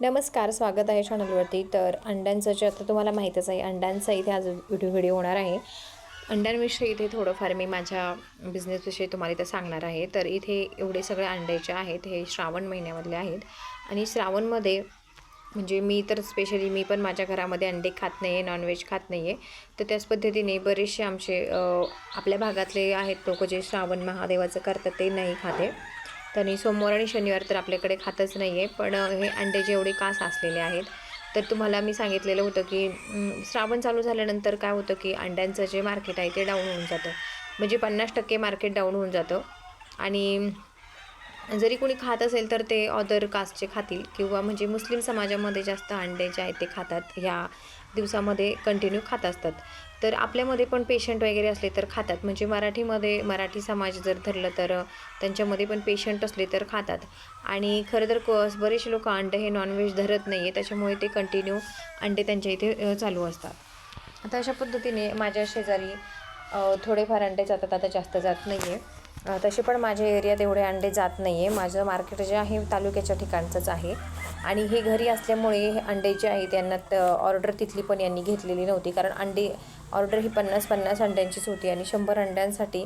नमस्कार स्वागत आहे चॅनलवरती. तर अंड्यांचं जे आता तुम्हाला माहीतच आहे अंड्यांचा इथे आज व्हिडिओ व्हिडिओ होणार आहे. अंड्यांविषयी इथे थोडंफार मी माझ्या बिझनेसविषयी तुम्हाला इथं सांगणार आहे. तर इथे एवढे सगळे अंड्याचे आहेत हे श्रावण महिन्यामधले आहेत. आणि श्रावणमध्ये म्हणजे मी तर स्पेशली मी पण माझ्या घरामध्ये अंडे खात नाही आहे नॉनव्हेज खात नाही आहे तर त्याच पद्धतीने बरेचसे आमचे आपल्या भागातले आहेत लोक जे श्रावण महादेवाचं करतात ते नाही खाते. त्यांनी सोमवार आणि शनिवार तर आपल्याकडे खातच नाही आहे पण हे अंड्याचे एवढे का साचलेले आहेत तर तुम्हाला मी सांगितलेलं होतं की श्रावण चालू झाल्यानंतर काय होतं की अंड्यांचं जे मार्केट आहे ते डाऊन होऊन जातं. म्हणजे पन्नास टक्के मार्केट डाऊन होऊन जातं. आणि जरी कोणी खात असेल तर ते ऑदर कास्टचे खातील किंवा म्हणजे मुस्लिम समाजामध्ये जास्त अंडे जे आहेत ते खातात ह्या दिवसामध्ये कंटिन्यू खात असतात. तर आपल्यामध्ये पण पेशंट वगैरे असले तर खातात. म्हणजे मराठीमध्ये मराठी समाज जर धरलं तर त्यांच्यामध्ये पण पेशंट असले तर खातात. आणि खरं तर क बरेचसे लोक अंडे हे नॉनव्हेज धरत नाही आहे त्याच्यामुळे ते कंटिन्यू अंडे त्यांच्या इथे चालू असतात. आता अशा पद्धतीने माझ्या शेजारी थोडेफार अंडे जातात. आता जास्त जात नाही आहे तसे पण माझ्या एरियात एवढे अंडे जात नाही आहे माझं मार्केट जे आहे तालुक्याच्या ठिकाणचंच आहे. आणि हे घरी असल्यामुळे हे अंडे जे आहे त्यांना ऑर्डर तिथली पण यांनी घेतलेली नव्हती. कारण अंडे ऑर्डर ही पन्नास पन्नास अंड्यांचीच होती. आणि शंभर अंड्यांसाठी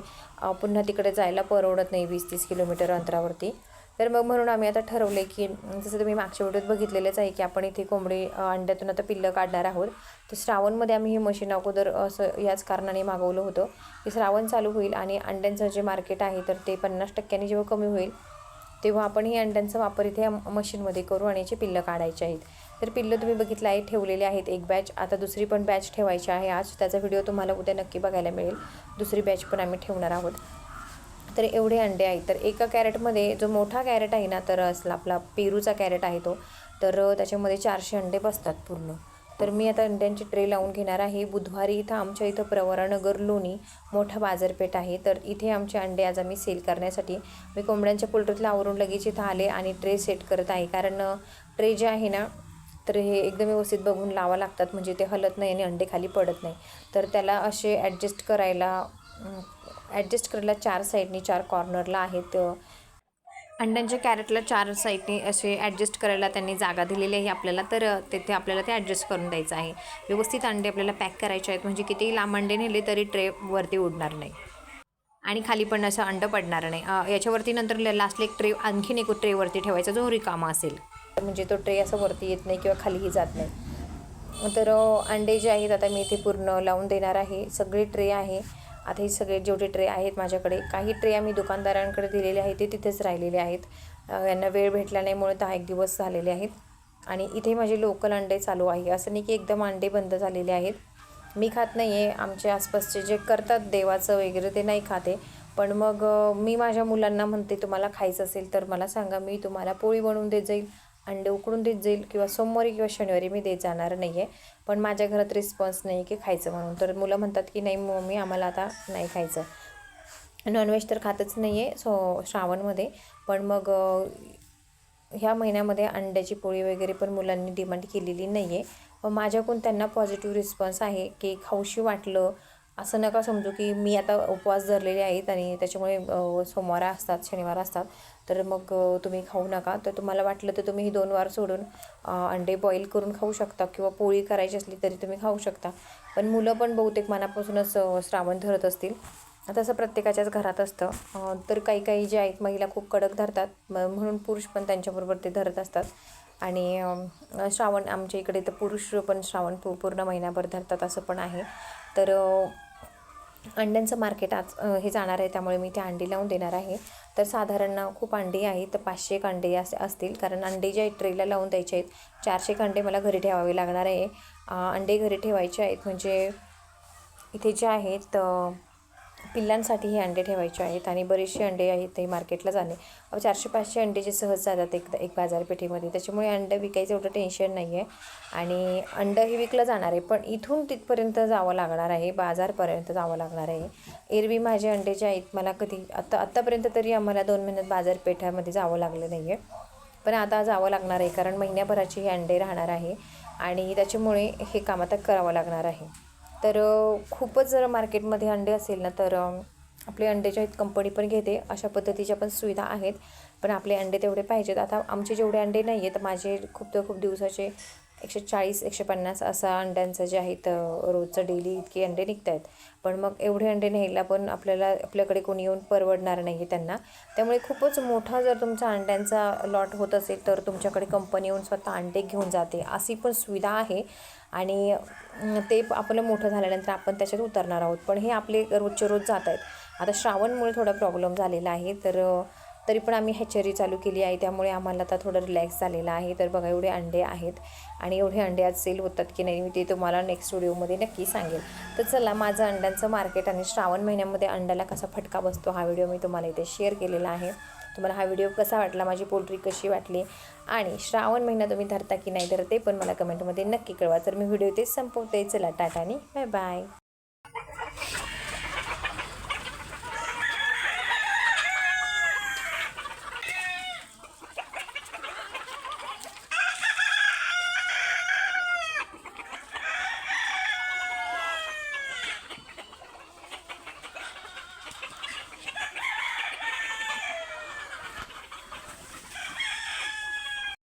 पुन्हा तिकडे जायला परवडत नाही वीस तीस किलोमीटर अंतरावरती. तर मग म्हणून आम्ही आता ठरवले की जसं तुम्ही मागच्या व्हिडिओत बघितलेलंच आहे की आपण इथे कोंबडी अंड्यातून आता पिल्लं काढणार आहोत. तर श्रावणमध्ये आम्ही हे मशीन अगोदर असं याच कारणाने मागवलं होतं की श्रावण चालू होईल आणि अंड्यांचं जे मार्केट आहे तर ते पन्नास टक्क्यांनी जेव्हा कमी होईल तेव्हा आपण ही अंड्यांचा वापर इथे मशीनमध्ये करू आणि याची पिल्लं काढायची आहेत. तर पिल्लं तुम्ही बघितलं आहे ठेवलेले आहेत एक बॅच. आता दुसरी पण बॅच ठेवायची आहे आज. त्याचा व्हिडिओ तुम्हाला उद्या नक्की बघायला मिळेल. दुसरी बॅच पण आम्ही ठेवणार आहोत. तर एवढे अंडे आहेत. तर एका कॅरेटमध्ये जो मोठा कॅरेट आहे ना तर असला आपला पेरूचा कॅरेट आहे तो तर त्याच्यामध्ये चारशे अंडे बसतात पूर्ण. तर मी आता अंड्यांची ट्रे लावून घेणार आहे. बुधवारी इथं आमच्या इथं प्रवरानगर लोणी मोठा बाजारपेठ आहे. तर इथे आमचे अंडे आज आम्ही सेल करण्यासाठी मी कोंबड्यांच्या पोल्ट्रीतला आवरून लगेच इथं आले आणि ट्रे सेट करत आहे. कारण ट्रे जे आहे ना तर हे एकदम व्यवस्थित बघून लावा लागतात. म्हणजे ते हलत नाही आणि अंडे खाली पडत नाही. तर त्याला असे ॲडजस्ट करायला ॲडजस्ट करायला चार साईडनी चार कॉर्नरला आहेत. अंड्यांच्या कॅरेटला चार साईडने असे ॲडजस्ट करायला त्यांनी जागा दिलेली आहे आपल्याला. तर तेथे तिथे आपल्याला ते ॲडजस्ट करून द्यायचं आहे. व्यवस्थित अंडे आपल्याला पॅक करायचे आहेत. म्हणजे कितीही लांब अंडे नेले तरी ट्रे वरती उडणार नाही. आणि खाली पण असं अंड पडणार नाही. याच्यावरती नंतर लास्टला एक ट्रे आणखीन एक ट्रेवरती ठेवायचा जो रिकामा असेल. म्हणजे तो ट्रे असं वरती येत नाही किंवा खालीही जात नाही. तर अंडे जे आहेत आता मी इथे पूर्ण लावून देणार आहे. सगळे ट्रे आहे. आता हे सगळे जेवढे ट्रे आहेत माझ्याकडे काही ट्रे आम्ही दुकानदारांकडे दिलेले आहेत ते तिथेच राहिलेले आहेत. यांना वेळ भेटला नाहीमुळे दहा एक दिवस झालेले आहेत. आणि इथे माझे लोकल अंडे चालू आहे. असं नाही की एकदम अंडे बंद झालेले आहेत. मी खात नाही आहे आमच्या आसपासचे जे करतात देवाचं वगैरे ते नाही खाते. पण मग मी माझ्या मुलांना म्हणते तुम्हाला खायचं असेल तर मला सांगा. मी तुम्हाला पोळी बनवून देत जाईल. अंडे उकडून देत जाईल किंवा सोमवारी किंवा शनिवारी मी देत जाणार नाही आहे पण माझ्या घरात रिस्पॉन्स नाही की खायचं म्हणून. तर मुलं म्हणतात की नाही मम्मी आम्हाला आता नाही खायचं. नॉनव्हेज तर खातच नाही आहे सो श्रावणमध्ये. पण मग ह्या महिन्यामध्ये अंड्याची पोळी वगैरे पण मुलांनी डिमांड केलेली नाही आहे पण माझ्याकडून त्यांना पॉझिटिव्ह रिस्पॉन्स आहे की खाऊशी वाटलं. असं नका समजू की मी आता उपवास धरलेले आहेत आणि त्याच्यामुळे सोमवार असतात शनिवार असतात. तर मग तुम्ही खाऊ नका. तर तुम्हाला वाटलं तर तुम्ही ही दोन वार सोडून अंडे बॉईल करून खाऊ शकता किंवा पोळी करायची असली तरी तुम्ही खाऊ शकता. पण मुलं पण बहुतेक मनापासूनच श्रावण धरत असतील. तसं प्रत्येकाच्याच घरात असतं. तर काही काही जे आहेत महिला खूप कडक धरतात. म- म्हणून पुरुष पण त्यांच्याबरोबर ते धरत असतात. आणि श्रावण आमच्या इकडे तर पुरुष पण श्रावण पू पूर्ण महिनाभर धरतात असं पण आहे. तर अंड्यांचं मार्केट आज हे जाणार आहे त्यामुळे मी ते अंडी लावून देणार आहे. तर साधारण खूप अंडी आहेत तर पाचशे एक अंडे असे असतील. कारण अंडे जे ट्रेला लावून द्यायचे आहेत. चारशे एक अंडे मला घरी ठेवावे लागणार आहे. अंडे घरी ठेवायचे आहेत म्हणजे इथे जे आहेत पिल्लांसाठी ही अंडे ठेवायचे आहेत आणि बरेचसे अंडे आहेत ते मार्केटला जाणे. चारशे पाचशे अंडे जे सहज जातात एक एक बाजारपेठेमध्ये. त्याच्यामुळे अंडं विकायचं एवढं टेन्शन नाही आहे आणि अंडं हे विकलं जाणार आहे पण इथून तिथपर्यंत जावं लागणार आहे बाजारपर्यंत जावं लागणार आहे. एरवी माझे अंडे जे आहेत मला कधी आत्ता आत्तापर्यंत तरी आम्हाला दोन महिन्यात बाजारपेठामध्ये जावं लागलं नाही आहे पण आता जावं लागणार आहे कारण महिन्याभराची हे अंडे राहणार आहे आणि त्याच्यामुळे हे काम आता करावं लागणार आहे. तर खूपच जर मार्केटमध्ये अंडे असेल ना तर आपले अंडेच्या आहेत कंपनी पण घेते. अशा पद्धतीच्या पण सुविधा आहेत. पण आपले अंडे तेवढे पाहिजेत. आता आमचे जेवढे अंडे नाही आहेत माझे खूप खूप दिवसाचे एकशे चाळीस एकशे पन्नास असा अंड्यांचं जे आहेत रोजचं डेली इतके अंडे निघत आहेत पण मग एवढे अंडे न्यायला पण आपल्याला आपल्याकडे कोणी येऊन परवडणार नाही आहे त्यांना. त्यामुळे खूपच मोठा जर तुमचा अंड्यांचा लॉट होत असेल तर तुमच्याकडे कंपनी येऊन स्वतः अंडे घेऊन जाते. अशी पण सुविधा आहे. आणि ते आपलं मोठं झाल्यानंतर आपण त्याच्यात उतरणार आहोत. पण हे आपले रोजचे रोज जात आहेत आता श्रावणमुळे थोडा प्रॉब्लेम झालेला आहे. तर तरी पण आम्ही हॅचरी चालू केली आहे. त्यामुळे आम्हाला आता थोडं रिलॅक्स झालेलं आहे. तर बघा एवढे अंडे आहेत आणि एवढे अंडे आज सेल होतात की नाही मी ते तुम्हाला नेक्स्ट व्हिडिओमध्ये नक्की सांगेल. तर चला माझं अंड्यांचं मार्केट आणि श्रावण महिन्यामध्ये अंड्याला कसा फटका बसतो हा व्हिडिओ मी तुम्हाला इथे शेअर केलेला आहे. तुम्हाला हा व्हिडिओ कसा वाटला माझी पोल्ट्री कशी वाटली आणि श्रावण महिना तुम्ही धरता की नाही तर ते पण मला कमेंटमध्ये नक्की कळवा. तर मी व्हिडिओ ते संपवते. चला टाटा आणि बाय बाय